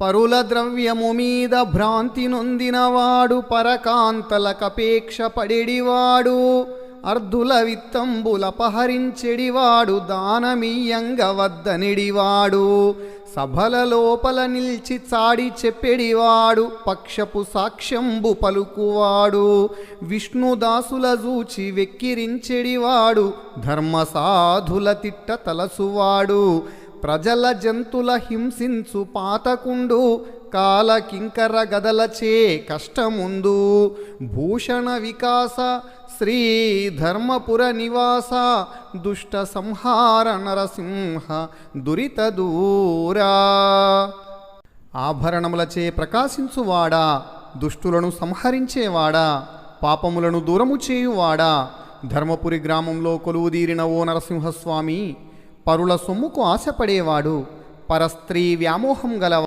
పరుల ద్రవ్యము మీద భ్రాంతి నొందినవాడు పరకాంతలకపేక్ష పడెడివాడు అర్ధుల విత్తంబులపహరించెడివాడు దానమీయంగ వద్దనిడివాడు సభల లోపల నిల్చి చాడి చెప్పెడివాడు పక్షపు సాక్ష్యంబు పలుకువాడు విష్ణుదాసుల జూచి వెక్కిరించెడివాడు ధర్మసాధుల తిట్ట తలసువాడు ప్రజల జంతుల హింసించు పాతకుండు కాల కింకర గదలచే కష్టముందు. భూషణ వికాస శ్రీ ధర్మపుర నివాస దుష్ట సంహార నరసింహ దురిత దూరా. ఆభరణములచే ప్రకాశించువాడా దుష్టులను సంహరించేవాడా పాపములను దూరము చేయువాడా ధర్మపురి గ్రామంలో కొలువుదీరిన ఓ నరసింహస్వామి పరుల సొమ్ముకు ఆశపడేవాడు. పరస్త్రీ వ్యామోహం గలవాడు.